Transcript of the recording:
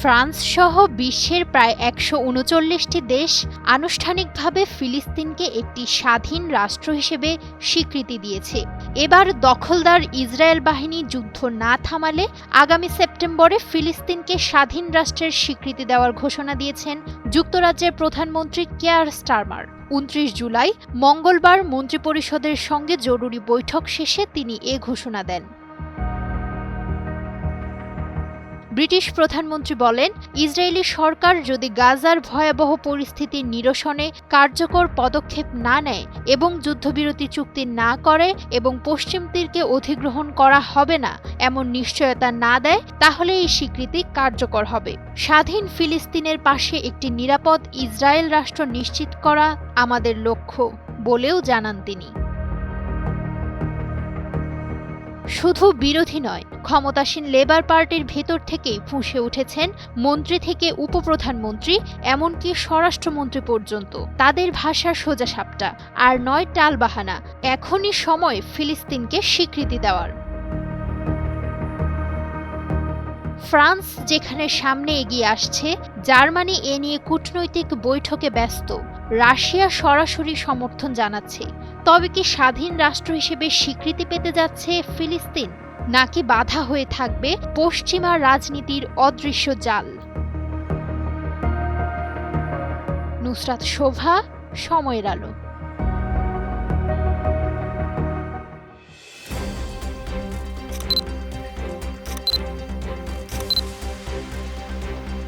France সহ বিশ্বের প্রায় একশো উনচল্লিশটি দেশ আনুষ্ঠানিকভাবে ফিলিস্তিনকে একটি স্বাধীন রাষ্ট্র হিসেবে স্বীকৃতি দিয়েছে। এবার দখলদার ইসরায়েল বাহিনী যুদ্ধ না থামালে আগামী সেপ্টেম্বরে ফিলিস্তিনকে স্বাধীন রাষ্ট্রের স্বীকৃতি দেওয়ার ঘোষণা দিয়েছেন যুক্তরাজ্যের প্রধানমন্ত্রী কেয়ার স্টারমার। উনত্রিশ জুলাই মঙ্গলবার মন্ত্রিপরিষদের সঙ্গে জরুরি বৈঠক শেষে তিনি এ ঘোষণা দেন। ব্রিটিশ প্রধানমন্ত্রী বলেন, ইসরায়েলি সরকার যদি গাজার ভয়াবহ পরিস্থিতির নিরসনে কার্যকর পদক্ষেপ না নেয় এবং যুদ্ধবিরতি চুক্তি না করে এবং পশ্চিম তীরকে অধিগ্রহণ করা হবে না, এমন নিশ্চয়তা না দেয়, তাহলে এই স্বীকৃতি কার্যকর হবে। স্বাধীন ফিলিস্তিনের পাশে একটি নিরাপদ ইসরায়েল রাষ্ট্র নিশ্চিত করা আমাদের লক্ষ্য, বলেও জানান তিনি। শুধু বিরোধী নয়, ক্ষমতাসীন লেবার পার্টির ভেতর থেকেই ফুঁসে উঠেছেন মন্ত্রী থেকে উপপ্রধানমন্ত্রী, এমনকি স্বরাষ্ট্রমন্ত্রী পর্যন্ত। তাদের ভাষার সোজা সাপটা আর নয় টালবাহানা। এখনই সময় ফিলিস্তিনকে স্বীকৃতি দেওয়ার। ফ্রান্স যেখানে সামনে এগিয়ে আসছে, জার্মানি এ নিয়ে কূটনৈতিক বৈঠকে ব্যস্ত। রাশিয়া সরাসরি সমর্থন জানাচ্ছে। তবে কি স্বাধীন রাষ্ট্র হিসেবে স্বীকৃতি পেতে যাচ্ছে ফিলিস্তিন? নাকি বাধা হয়ে থাকবে পশ্চিমা রাজনীতির অদৃশ্য জাল? নুসরাত শোভা, সময়ের আলো।